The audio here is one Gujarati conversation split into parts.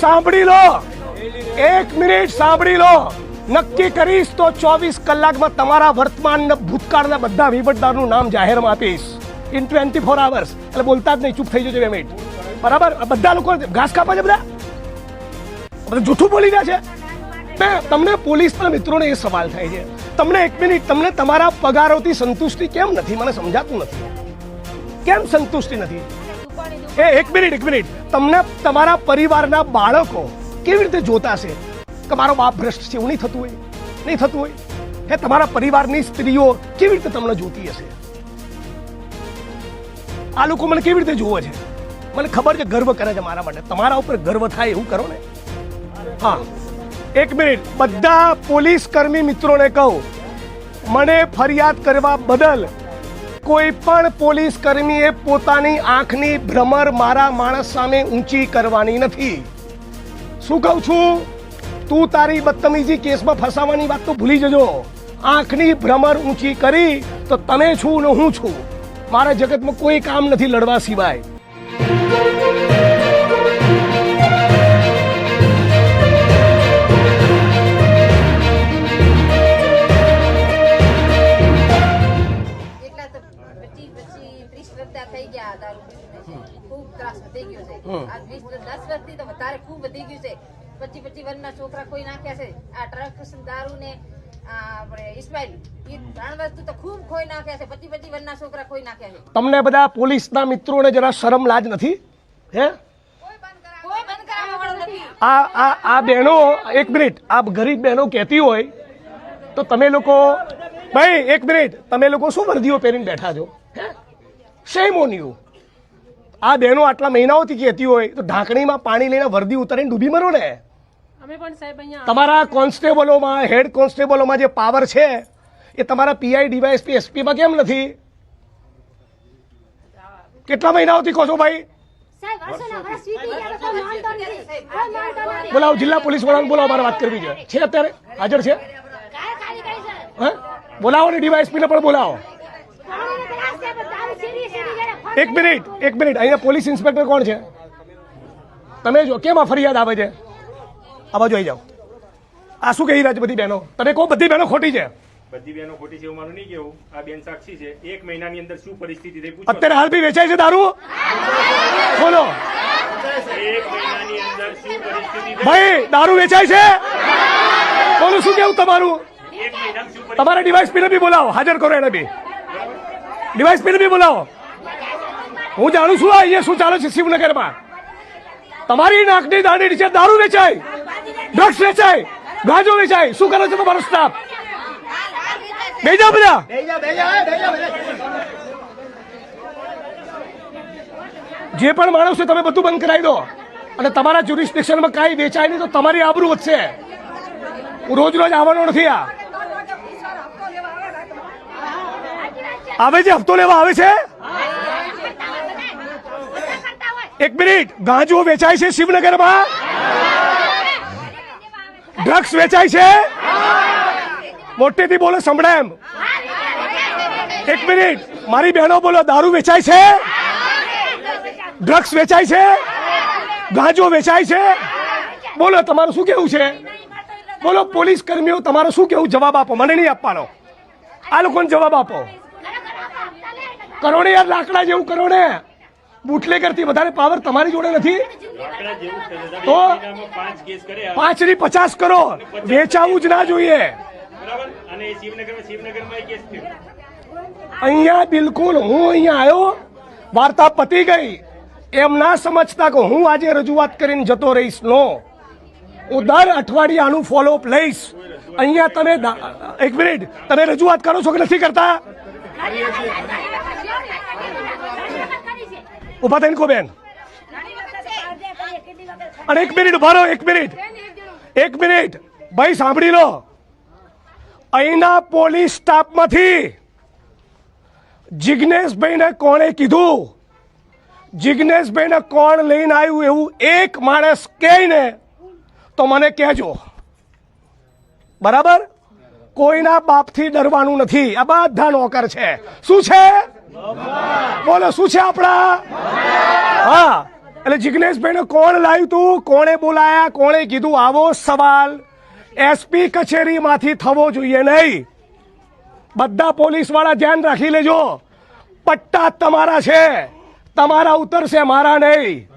સાંભળી લો. એક મિનિટ સાંભળી લો. નક્કી કરીશ તો ચોવીસ કલાકમાં તમારા વર્તમાન ભૂતકાળના બધા વહીવટદારનું નામ જાહેરમાં આપીશ. ઇન ટ્વેન્ટી ફોર આવર્સ એટલે બોલતા જ નહીં, ચૂપ થઈ જજો બે મિનિટ. બરાબર? બધા લોકો ઘાસ કાપા છે બધા? બધા જૂઠું બોલી રહ્યા છે? મેં તમને પોલીસના મિત્રોને એ સવાલ થાય છે. તમને એક મિનિટ, તમને તમારા પગારોથી સંતુષ્ટિ કેમ નથી? મને સમજાતું નથી. કેમ સંતુષ્ટિ નથી? એ એક મિનિટ એક મિનિટ. તમને તમારા પરિવારના બાળકો કેવી રીતે જોતા છે? કે મારો બાપ ભ્રષ્ટ છે, એવું નહીં થતું હોય? નહીં થતું હોય? હે તમારા પરિવારની સ્ત્રીઓ કેવી રીતે તમને જોતી હશે? આ લોકો મને કેવી રીતે જુએ છે? મને ખબર છે, ગર્વ કરે છે મારા માટે. તમારા ઉપર ગર્વ થાય એવું કરો ને? હા. એક મિનિટ. બધા પોલીસ કર્મી મિત્રોને કહું. મને ફરિયાદ કરવા બદલ કોઈ પણ પોલીસ કર્મીએ પોતાની આંખની ભ્રમર મારા માણસ સામે ઊંચી કરવાની નથી. શું કહું છું? તું તારી બદતમીજી કેસમાં ફસાવાની વાત તો ભૂલી જજો. આંખની ભ્રમર ઊંચી કરી તો તમે છું ને હું છું. મારા જગતમાં કોઈ કામ નથી લડવા સિવાય. આ વીસ દસ વર્ષથી તો વધારે ખૂબ વધી ગયું છે. પચી પચીસ વર્ષના છોકરા કોઈ નાખ્યા છે? આ ટ્રક દારૂ ને આ આપણે ઇસ્માઇલ એ ત્રણ વસ્તુ તો ખૂબ ખોઈ નાખ્યા છે. પચી પચીસ વર્ષના છોકરા ખોઈ નાખ્યા છે. તમને બધા પોલીસના મિત્રોને જરા શરમ લાજ નથી? હે? આ આ આ બહેનો એક મિનિટ આ ગરીબ બહેનો કહેતી હોય તો તમે લોકો ભાઈ એક મિનિટ તમે લોકો શું વર્દીઓ પહેરીને બેઠા છો? શેમ ઓન યુ આ બહેનો આટલા મહિનાઓથી કહેતી હોય તો ઢાંકણીમાં પાણી લઈને વર્દી ઉતારીને ડૂબી મરો ને? સાહેબ તમારા કોન્સ્ટેબલોમાં હેડ કોન્સ્ટેબલોમાં જે પાવર છે એ તમારા પીઆઈ ડીવાયએસપી એસપીમાં કેમ નથી? કેટલા મહિનાઓથી કહો છો ભાઈ? બોલાવો જિલ્લા પોલીસ વડાને બોલાવો મારે વાત કરવી છે. છે અત્યારે? હાજર છે? બોલાવો ને ડીવાયએસપી ને પણ બોલાવો પાણીને ગ્લાસ છે પણ દારૂ સીધી સીધી ગળે ફટ એક મિનિટ એક મિનિટ. અહીંયા પોલીસ ઇન્સ્પેક્ટર કોણ છે? તમે જો કેમ આ ફરિયાદ આવે છે? આ બાજુ આવી જાઓ. આ શું કહી રહ્યા છે બધી બહેનો? તમે કહો બધી બહેનો ખોટી છે. બધી બહેનો ખોટી છે એવું મારું નહીં કેવું આ બેન સાક્ષી છે. એક મહિનાની અંદર શું પરિસ્થિતિ થઈ પૂછો. અત્યારે હાલ બી વેચાય છે દારૂ? બોલો. ભાઈ દારૂ વેચાય છે? બોલો શું કેવું તમારું? તમારા ડિવાઇસ પીને બી બોલાવો. હાજર કરો એને બી. ડિવાઇસ પીને બી બોલાવો. હું જાણું છું અહીંયા શું ચાલે છે શિવનગરમાં? તમારી નાકની દાંડી નીચે દારૂ વેચાય ડ્રગ્સ વેચાય, ગાંજો વેચાય. શું કરે છે તમારો સ્ટાફ બે જાઓ બધા. જે પણ માણસ છે, તમે બધું બંધ કરાવી દો. અને તમારા જ્યુરિસ્ડિક્શનમાં કાંઈ વેચાય નહીં, તો તમારી આબરૂ વધશે. હું રોજ રોજ આવવાનો નથી આ. આવે છે, હપ્તો લેવા આવે છે? એક મિનિટ. ગાંજો વેચાય છે શિવનગરમાં? ડ્રગ્સ વેચાય છે? મોટેથી બોલો, સંભળાય એમ. એક મિનિટ. મારી બહેનો બોલો, દારૂ વેચાય છે? ડ્રગ્સ વેચાય છે? ગાંજો વેચાય છે? બોલો, તમારું શું કેવું છે? બોલો, પોલીસ કર્મીઓ, તમારું શું કેવું? જવાબ આપો, મને નહીં આપવાનો. આ લોકોને જવાબ આપો. કરો લાકડા જેવું કરો ને બુટલે કરતી વધારે પાવર તમારી જોડે નથી? તો? પાંચની પચાસ કરો વેચાવું જ ના જોઈએ. અહીંયા બિલકુલ હું અહીંયા આવ્યો, વાર્તા પતી ગઈ. એમ ના સમજતા કે હું આજે રજૂઆત કરીને જતો રહીશ. નો. હું દર અઠવાડિયે આનું ફોલોઅપ લઈશ. અહીંયા તમે એક મિનિટ તમે રજૂઆત કરો છો કે નથી કરતા? ઊભા થઈને કો બેન. અને એક મિનિટ ઊભા રહો, એક મિનિટ. એક મિનિટ. ભાઈ, સાંભળી લો. અહીંના પોલીસ સ્ટાફમાંથી જિજ્ઞેશભાઈને કોણે કીધું? જિજ્ઞેશભાઈને કોણ લઈને આવ્યું એવું એક માણસ કહે ને તો મને કહેજો. બરાબર? કોઈના બાપથી ડરવાનું નથી. આ બધા નોકર છે. શું છે? બોલો, શું છે આપણા? હા, એટલે જિગ્નેશભાઈને કોણ લાવ્યું તું? કોણે બોલાયા? કોણે કીધું, આવો સવાલ. એસપી કચેરીમાંથી થવો જોઈએ નહીં. બધા પોલીસવાળા ધ્યાન રાખી લેજો. પટ્ટા તમારા છે. તમારા ઉતરશે, મારા નહીં.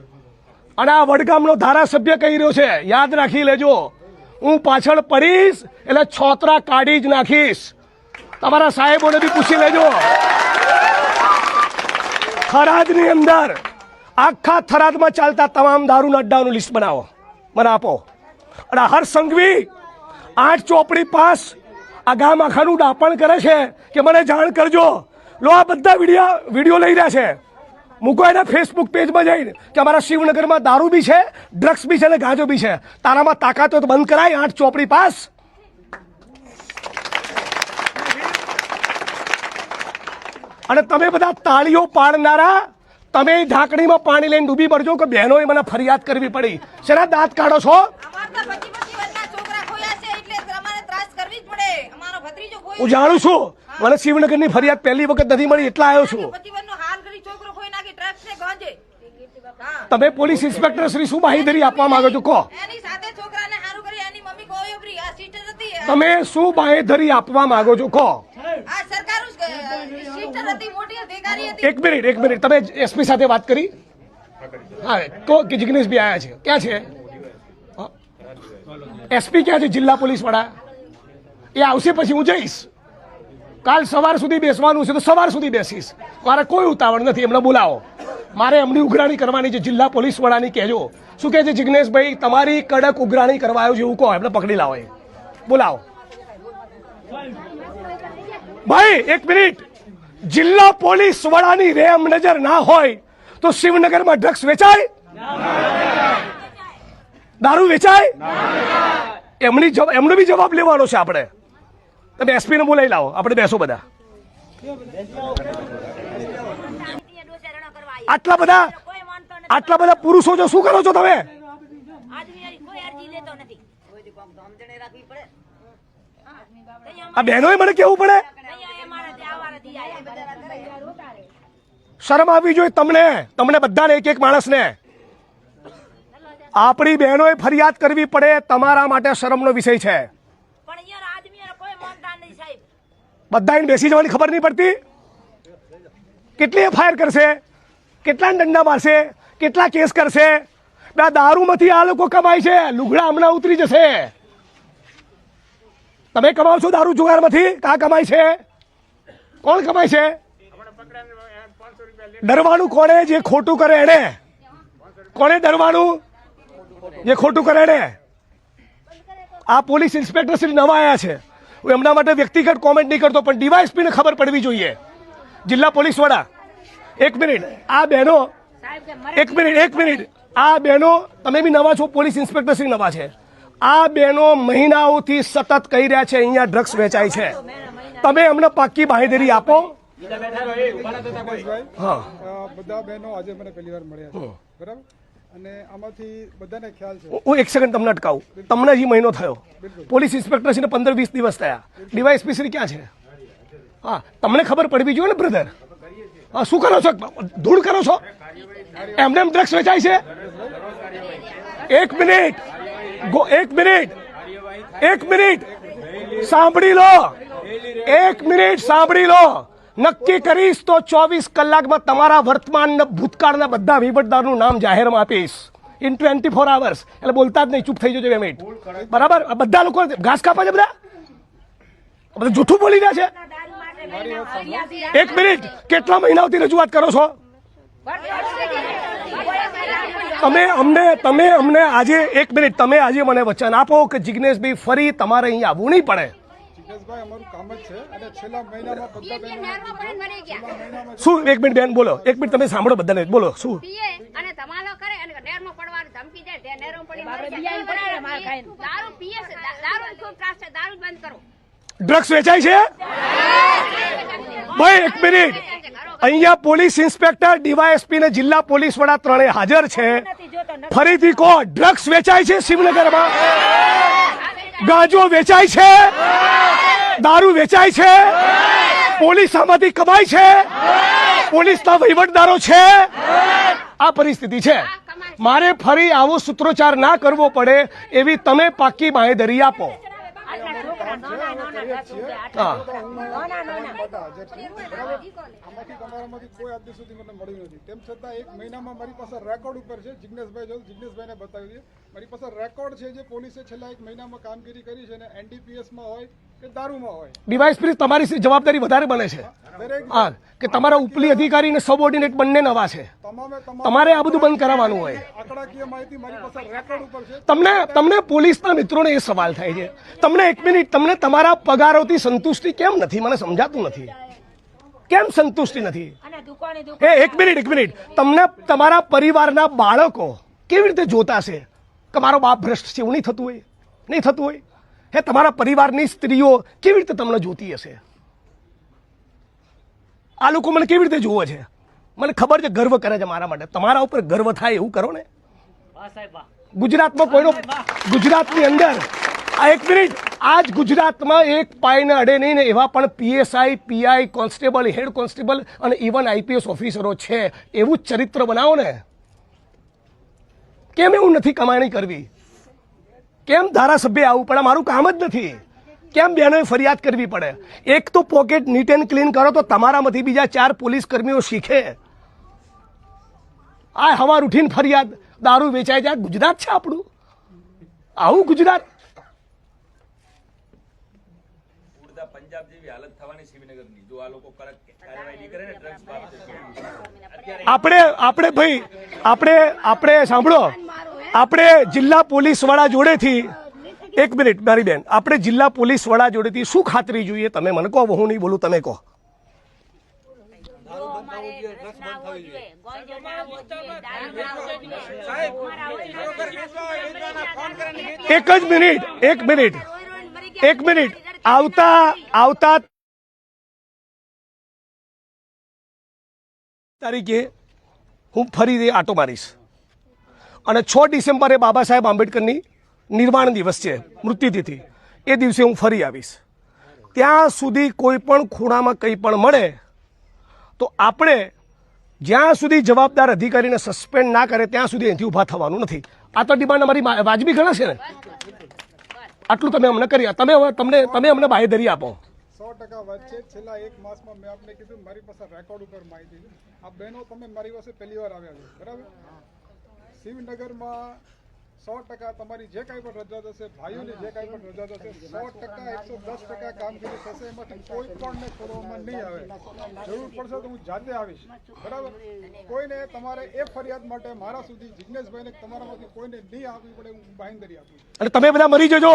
અને આ વડગામનો ધારાસભ્ય કહી રહ્યો છે, યાદ રાખી લેજો. હું પાછળ પડીશ, એટલે છોતરા કાઢી જ નાખીશ. તમારા સાહેબોને બી પૂછી લેજો. થરાદની અંદર આખા થરાદમાં ચાલતા તમામ દારૂના અડ્ડાઓનું લિસ્ટ બનાવો. મને આપો. અને હર સંઘવી આઠ ચોપડી પાસ આ ગામ આખાનું ડાપણ કરે છે કે મને જાણ કરજો. લો, આ બધા વીડિયો વીડિયો લઈ રહ્યા છે. મૂકો એના ફેસબુક પેજમાં જઈને કે અમારા શિવનગરમાં દારૂ બી છે ડ્રગ્સ બી છે અને ગાંજો બી છે. તારામાં તાકાતો તો બંધ કરાય, આઠ ચોપડી પાસ. અને તમે બધા તાળીઓ પાડનારા તમે ઢાંકણીમાં પાણી લઈને ડૂબી પડજો કે બહેનોએ મને ફરિયાદ કરવી પડી. શેના દાંત કાઢો છો? હું જાણું છું. મને શિવનગરની ફરિયાદ પહેલી વખત નથી મળી એટલા આવ્યો છું. તમે પોલીસ ઇન્સ્પેક્ટર શ્રી શું બાંહેધરી આપવા માંગો છો? કહો. તમે શું બાંહેધરી આપવા માંગો છો? કહો આ સરકાર સિસ્ટર હતી મોટી અધિકારી હતી એક મિનિટ એક મિનિટ. તમે એસપી સાથે વાત કરી? હા કહો કે જિગ્નેશભાઈ આવ્યા છે. ક્યાં છે? એસપી ક્યાં છે? જિલ્લા પોલીસ વડા. એ આવશે પછી હું જઈશ. કાલ સવાર સુધી બેસવાનું છે, તો સવાર સુધી બેસીશ. મારે કોઈ ઉતાવળ નથી, એમને બોલાવો. મારે એમની ઉઘરાણી કરવાની છે, જિલ્લા પોલીસ વડાની કહેજો. શું કહે છે જિગ્નેશભાઈ? તમારી કડક ઉઘરાણી કરવા આવ્યો છે, એવું કહો. એમને પકડી લાવો એ. બોલાવો. ભાઈ, એક મિનિટ. જિલ્લા પોલીસ વડાની રેમ નજર ના હોય તો શિવનગરમાં ડ્રગ્સ વેચાય? દારૂ વેચાય? એમની એમનો બી જવાબ લેવાનો છે આપણે. તમે એસપી ને બોલાવી લાવો. આપણે બેસો બધા. આટલા બધા આટલા બધા પુરુષો છો, શું કરો છો તમે? આ બહેનોએ મને કેવું પડે? શરમ આવવી જોઈએ તમને તમને બધાને એક એક માણસને. આપણી બહેનોએ ફરિયાદ કરવી પડે તમારા માટે શરમનો વિષય છે. બધાને બેસી જવાની ખબર નહીં પડતી. કેટલી એફઆઈઆર કરશે કેટલા દંડા મારશે કેટલા કેસ કરશે. આ દારૂમાંથી આ લોકો કમાય છે લુગડા હમણાં ઉતરી જશે. તમે કમાવ છો દારૂ જુગારમાંથી કા કમાય છે? કોણ કમાય છે? ડરવાનું કોણે જે ખોટું કરે એને કોણે ડરવાનું જે ખોટું કરે એને આ પોલીસ ઇન્સ્પેક્ટર શ્રી નવા આવ્યા છે. હું એમના માટે વ્યક્તિગત કોમેન્ટ નહીં કરતો પણ ડીવાયએસપી ને ખબર પડવી જોઈએ. જિલ્લા પોલીસ વડા એક મિનિટ. આ બહેનો એક મિનિટ એક મિનિટ. આ બહેનો તમે બી નવા છો પોલીસ ઇન્સ્પેક્ટર શ્રી નવા છે. આ બહેનો મહિનાઓથી સતત કહી રહ્યા છે અહીંયા ડ્રગ્સ વેચાય છે. તમે અમને પાક્કી બાહેધરી આપો. હા. બધા બહેનો આજે મને પહેલી વાર મળ્યા બરાબર અને આમાંથી બધાને ખ્યાલ છે હું એક સેકન્ડ તમને અટકાવું. તમને હજી મહિનો થયો. પોલીસ ઇન્સ્પેક્ટર શ્રીને પંદર વીસ દિવસ થયા. ડીવાયએસપી શ્રી ક્યાં છે? હા તમને ખબર પડવી જોઈએ ને બ્રધર? હા શું કરો છો? ધૂળ કરો છો? એમને એમ ડ્રગ્સ વેચાય છે? એક મિનિટ. ગો એક મિનિટ. એક મિનિટ. સાંભળી લો. એક મિનિટ સાંભળી લો. નક્કી કરીશ તો ચોવીસ કલાકમાં તમારા વર્તમાન ભૂતકાળના બધા વહીવટદારનું નામ જાહેરમાં આપીશ. ઇન ટ્વેન્ટી ફોર આવર્સ એટલે બોલતા જ નહીં, ચૂપ થઈ જજો બે મિનિટ. બરાબર? બધા લોકો ઘાસ કાપા છે બધા? બધા જૂઠું બોલી રહ્યા છે? એક મિનિટ. કેટલા મહિનાઓથી રજૂઆત કરો છો? તમે અમને તમે અમને આજે, એક મિનિટ, તમે આજે મને વચન આપો કે જિજ્ઞેશભાઈ ફરી તમારે અહીં આવવું નહીં પડે. જિગ્નેશભાઈ અમારું કામ જ છે. અને છેલ્લા મહિનામાં બધા બહેનો નહેરમાં પડે મરી ગયા. શું? એક મિનિટ બેન બોલો. એક મિનિટ તમે સાંભળો બધાને. બોલો શું? અને ધમાલો કરે અને નહેરમાં પડવાની ધમકી દે તે નહેરમાં પડી દારૂ પીએ છે. દારૂ ખૂબ ત્રાસ છે? દારૂ બંધ કરો. ડ્રગ્સ વેચાય છે? ભાઈ એક મિનિટ. અહીંયા પોલીસ ઇન્સ્પેક્ટર ડીવાયએસપી ને જિલ્લા પોલીસ વડા ત્રણે હાજર છે. ફરીથી કહો ડ્રગ્સ વેચાય છે શિવનગરમાં ગાંજો વેચાય છે? દારૂ વેચાય છે? પોલીસ આમાંથી કમાય છે? પોલીસના વહીવટદારો છે? આ પરિસ્થિતિ છે. મારે ફરી આવો સૂત્રોચ્ચાર ના કરવો પડે એવી તમે પાકી બાંહેધરી આપો. હા. બધા હાજર છે. બરાબર? આમાંથી તમારામાંથી કોઈ આજ સુધી મને મળ્યું નથી. તેમ છતાં એક મહિનામાં મારી પાસે રેકોર્ડ ઉપર છે. જિગ્નેશભાઈ જો જિગ્નેશભાઈને બતાવી છે મારી પાસે રેકોર્ડ છે જે પોલીસે છેલ્લા એક મહિનામાં કામગીરી કરી છે ને એનડીપીએસમાં હોય કે દારૂમાં હોય. ડિવાઇસ પ્લીઝ તમારી જવાબદારી વધારે બને છે. હા કે તમારા ઉપલી અધિકારી અને સબઓર્ડિનેટ બંને નવા છે. તમામે તમારે આ બધું બંધ કરાવવાનું હોય. આંકડાકીય માહિતી મારી પાસે રેકોર્ડ ઉપર છે. તમને તમને પોલીસના મિત્રોને એ સવાલ થાય છે. તમને એક મિનિટ તમને તમારા પગારોથી સંતુષ્ટિ કેમ નથી? મને સમજાતું નથી. કેમ સંતુષ્ટિ નથી? એ એક મિનિટ એક મિનિટ. તમને તમારા પરિવારના બાળકો કેવી રીતે જોતા છે કે મારો બાપ ભ્રષ્ટ છે એવું નહીં થતું હોય? નહીં થતું હોય? હે તમારા પરિવારની સ્ત્રીઓ કેવી રીતે તમને જોતી હશે? આ લોકો મને કેવી રીતે જુએ છે? મને ખબર છે ગર્વ કરે છે મારા માટે. તમારા ઉપર ગર્વ થાય એવું કરો ને? ગુજરાતમાં કોઈનો ગુજરાતની અંદર આ એક મિનિટ. આજ ગુજરાતમાં એક પાયને અડે નહીં ને એવા પણ PSI, PI, constable, head constable અને ઇવન આઈપીએસ ઓફિસરો છે. એવું ચરિત્ર બનાવો ને. કેમ એવું નથી કમાણી કરવી? કેમ ધારાસભ્ય આવવું પડે? મારું કામ જ નથી. કેમ બહેનોએ ફરિયાદ કરવી પડે? એક તો પોકેટ નીટ એન્ડ ક્લીન કરો તો તમારામાંથી બીજા ચાર પોલીસ કર્મીઓ શીખે. આ હવાર ઉઠીને ફરિયાદ, દારૂ વેચાય જાય. ગુજરાત છે આપણું. આવું ગુજરાત. પંજાબ જેવી હાલત થવાની શ્રીનગરની. જો આ લોકો કડક કાર્યવાહી નહીં કરે ને ડ્રગ્સ બાબતે આપણે આપણે ભાઈ આપણે આપણે સાંભળો. આપણે જિલ્લા પોલીસ વડા જોડેથી એક મિનિટ મારી બેન આપણે જિલ્લા પોલીસ વડા જોડેથી શું ખાતરી જોઈએ? તમે મને કહો હું નહીં બોલું તમે કહો. એક જ મિનિટ એક મિનિટ. એક મિનિટ. આવતા આવતા તારીખે હું ફરી આટો મારીશ. અને છ ડિસેમ્બરે બાબા સાહેબ આંબેડકરની નિર્વાણ દિવસ છે, મૃત્યુતિથિ. એ દિવસે હું ફરી આવીશ. ત્યાં સુધી કોઈ પણ ખૂણામાં કંઈ પણ મળે, તો આપણે જ્યાં સુધી જવાબદાર અધિકારીને સસ્પેન્ડ ના કરે, ત્યાં સુધી અહીંથી ઊભા થવાનું નથી. આ તો ડિમાન્ડ અમારી વાજબી ગણા છે ને? આટલું તમે અમને કરી તમે હવે તમને તમે અમને બાહેધરી આપો. સો ટકા વાત છે. છેલ્લા એક માસમાં મેં આપને કીધું મારી પાસે રેકોર્ડ ઉપર માહિતી છે. આ બહેનો તમે મારી પાસે પહેલી વાર આવ્યા છો. બરાબર? શિવનગરમાં સો ટકા તમારી જે કાંઈ પણ રજા થશે ભાઈઓની જે કાંઈ પણ રજા થશે સો ટકા એકસો દસ ટકા કામગીરી થશે એમાંથી કોઈ પણને છોડવામાં નહીં આવે. જરૂર પડશે તો હું જાતે આવીશ. બરાબર? કોઈને તમારે એ ફરિયાદ માટે મારા સુધી જિજ્ઞેશભાઈને તમારામાંથી કોઈને નહીં આપવી પડે હું બાંહેધરી આપું અને તમે બધા મરી જજો.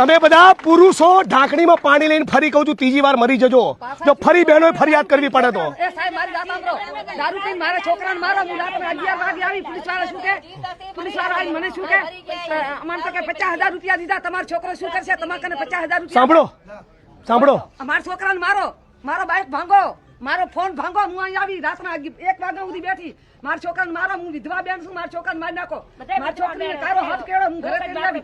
તમે બધા પુરુષો ઢાંકણીમાં પાણી લઈને ફરી કહું છું ત્રીજી વાર મરી જજો. જો ફરી બહેનો ફરિયાદ કરવી પડે તો. એ સાહેબ મારી વાત સાંભળો. દારૂ પીને મારા છોકરાને મારો હું રાત્રે અગિયાર વાગે આવી પોલીસવાળા શું કે? પોલીસવાળા આવીને મને શું કે? અમારે તો કે પચાસ હજાર રૂપિયા દીધા તમારો છોકરો શું કરશે? તમારે કને પચાસ હજાર રૂપિયા? સાંભળો સાંભળો. મારા છોકરાને મારો મારો બાઇક ભાંગો મારો ફોન ભાંગો હું અહીં આવી રાતના એક વાગ્યા સુધી બેઠી. મારા છોકરાને મારો હું વિધવા બેન છું મારા છોકરાને મારી નાખો. મારા છોકરીને તારો હાથ કેળો હું ઘરે આવી.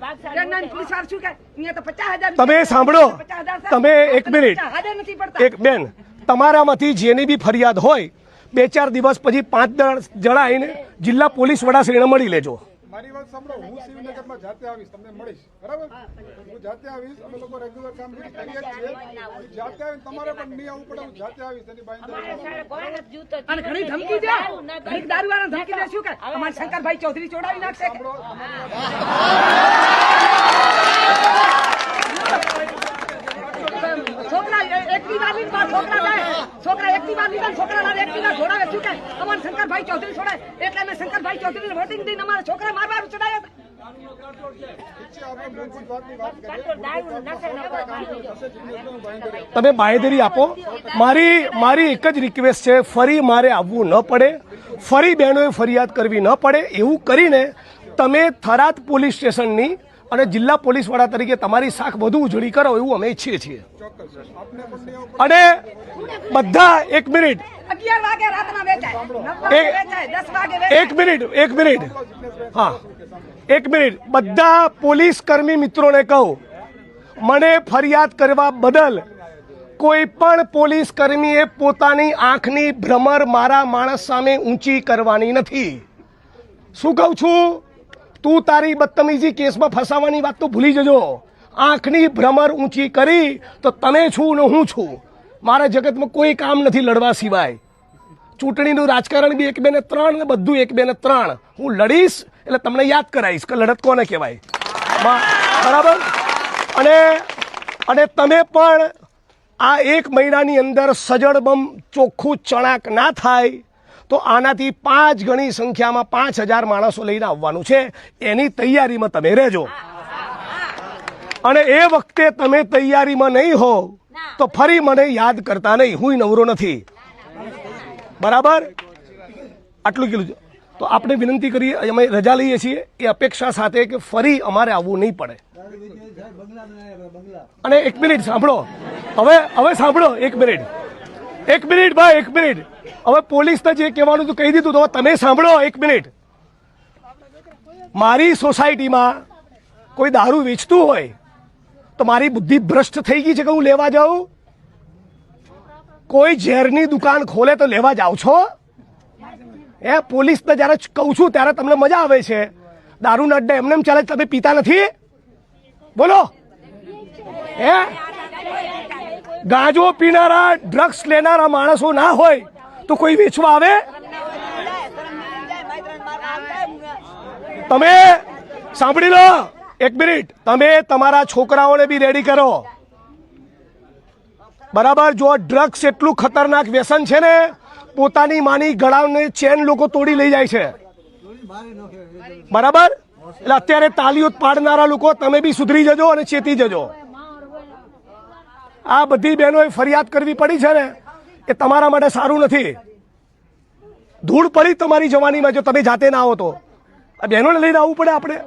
પોલીસ વાર છું કે? અહીંયા તો પચાસ હજાર તમે સાંભળો. પચાસ તમે એક મિનિટ. હાજર નથી પડતા. એક બેન તમારામાંથી જેની બી ફરિયાદ હોય બે ચાર દિવસ પછી પાંચ જણા આવીને જિલ્લા પોલીસ વડાશ્રીને મળી લેજો. મારી વાત સાંભળો. હું શિવનગરમાં જાતે આવીશ તમને મળીશ. બરાબર? હું જાતે આવીશ અમે લોકો રેગ્યુલર કામગીરી કરીએ છીએ. હું જાતે આવીને તમારે પણ નહીં આવવું પડે હું જાતે આવીશ એની અને ઘણી ધમકી દે ઘણી દારૂ વાળા ધમકી દે શું કે? અમારે શંકરભાઈ ચૌધરી ચોડાવી નાખશે છોકરા એક વાર લીધી, છોકરા જાય. છોકરા એકની વાર લીધા છોકરા લાવે એકની વાર શું કે? અમારે શંકરભાઈ ચૌધરી છોડાય. એટલે અમે શંકરભાઈ ચૌધરીને વોટિંગ દઈને અમારા છોકરા બાંયધરી તમે બાંહેધરી આપો. મારી મારી એક જ રિક્વેસ્ટ છે ફરી મારે આવવું ન પડે. ફરી બહેનોએ ફરિયાદ કરવી ન પડે. એવું કરીને તમે થરાદ પોલીસ સ્ટેશનની અને જિલ્લા પોલીસ વડા તરીકે તમારી શાખ વધુ ઉજળી કરો એવું અમે ઈચ્છીએ છીએ. અને બધા એક મિનિટ. એક મિનિટ એક મિનિટ. હા. એક મિનિટ. બધા પોલીસ કર્મી મિત્રોને કહું. મને ફરિયાદ કરવા બદલ કોઈ પણ પોલીસ કર્મીએ પોતાની આંખની ભ્રમર મારા માણસ સામે ઊંચી કરવાની નથી. શું કહું છું? તું તારી બદતમીજી કેસમાં ફસાવાની વાત તો ભૂલી જજો. આંખની ભ્રમર ઊંચી કરી તો તમે છું ને હું છું. મારા જગતમાં કોઈ કામ નથી લડવા સિવાય. ચૂંટણીનું રાજકારણ બી એક બે ને ત્રણ ને બધું એક બે ને ત્રણ. હું લડીશ એટલે તમને યાદ કરાવીશ કે લડત કોને કહેવાય. બરાબર? અને અને તમે પણ આ એક મહિનાની અંદર સજડબમ ચોખ્ખું ચણાક ના થાય, તો આનાથી પાંચ ગણી સંખ્યામાં પાંચ હજાર માણસો લઈને આવવાનું છે. એની તૈયારીમાં તમે રહેજો. અને એ વખતે તમે તૈયારીમાં નહીં હો, તો ફરી મને યાદ કરતા નહીં. હું નવરો નથી. બરાબર? આટલું કીધું. તો આપણે વિનંતી કરીએ, અમે રજા લઈએ છીએ એ અપેક્ષા સાથે કે ફરી અમારે આવવું નહીં પડે. અને એક મિનિટ સાંભળો. હવે હવે સાંભળો, એક મિનિટ. એક મિનિટ ભાઈ, એક મિનિટ. હવે પોલીસને જે કહેવાનું હતું, કહી દીધું તો તમે સાંભળો, એક મિનિટ. મારી સોસાયટીમાં કોઈ દારૂ વેચતું હોય, તો મારી બુદ્ધિ ભ્રષ્ટ થઈ ગઈ છે કે હું લેવા જાઉં? કોઈ ઝેરની દુકાન ખોલે તો લેવા જાઉં છો? એ પોલીસને જ્યારે કહું છું, ત્યારે તમને મજા આવે છે. દારૂના અડ્ડા એમને એમ ચાલે તમે પીતા નથી? બોલો. હે? ગાંજો પીનારા ડ્રગ્સ લેનારા માણસો ના હોય, તો કોઈ વેચવા આવે? તમે સાંભળી લો, એક મિનિટ. તમે તમારા છોકરાઓને બી રેડી કરો. બરાબર, જો ડ્રગ્સ એટલું ખતરનાક વ્યસન છે ને પોતાની માની ગળાને ચેન લોકો તોડી લઈ જાય છે. બરાબર? એટલે અત્યારે તાલીઓ પાડનારા લોકો, તમે બી સુધરી જજો અને ચેતી જજો. આ બધી બહેનોએ ફરિયાદ કરવી પડી છે ને, એ તમારા માટે સારું નથી. ધૂળ પડી તમારી જવાનીમાં, જો તમે જાતે ના આવો તો. આ બહેનોને લઈને આવવું પડે આપણે.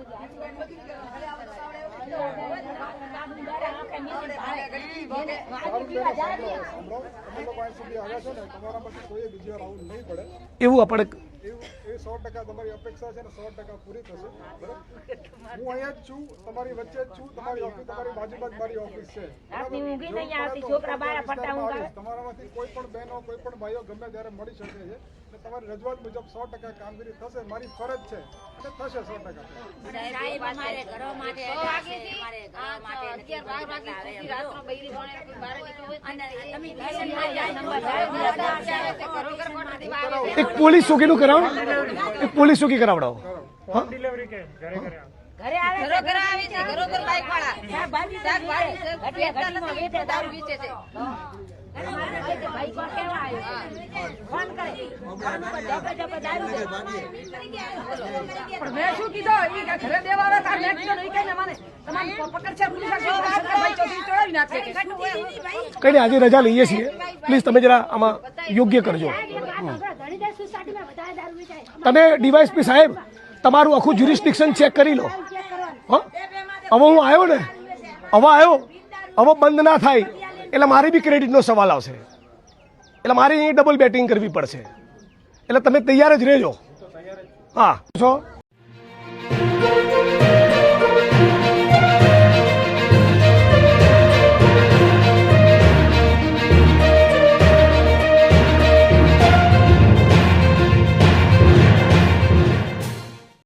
આવ્યા છો ને તમારામાંથી કોઈએ બીજી આવું નહીં પડે. એવું આપણે એવું એ સો ટકા તમારી અપેક્ષા છે ને સો ટકા પૂરી થશે. બરાબર? હું અહીંયા જ છું તમારી વચ્ચે જ છું તમારી ઓફિસ તમારી બાજુમાં જ મારી ઓફિસ છે. તમારામાંથી કોઈ પણ બહેનો કોઈ પણ ભાઈઓ ગમે ત્યારે મળી શકે છે. એટલે તમારી રજૂઆત મુજબ સો ટકા કામગીરી થશે મારી ફરજ છે. અને થશે સો ટકા ઘરો ઘરો ઘરો એક પોલીસ ચોકીનું કરાવો. એક પોલીસ ચોકી કરાવડાવો. હા? ઘરે આવે. છે ઘરો ઘર બાઈક વાળા. શાકભાજી દારૂ વેચે છે. પણ મેં શું કીધું? ઈ કે ઘરે દેવા આવે તાર મેં કીધું ઈ કઈ ને મને તમારી પકડ છે પોલીસવાળા ચોકી ચડાવી નાખે કઈ નહીં આજે રજા લઈએ છીએ. પ્લીઝ તમે જરા આમાં યોગ્ય કરજો. તમે ડીવાયસપી સાહેબ તમારું આખું જ્યુરિસ્ડિક્શન ચેક કરી લો. હવે હું આવ્યો ને? હવે આવ્યો. હવે બંધ ના થાય. એટલે મારે બી ક્રેડિટનો સવાલ આવશે. એટલે મારે અહીં ડબલ બેટિંગ કરવી પડશે. એટલે તમે તૈયાર જ રહેજો. હા છો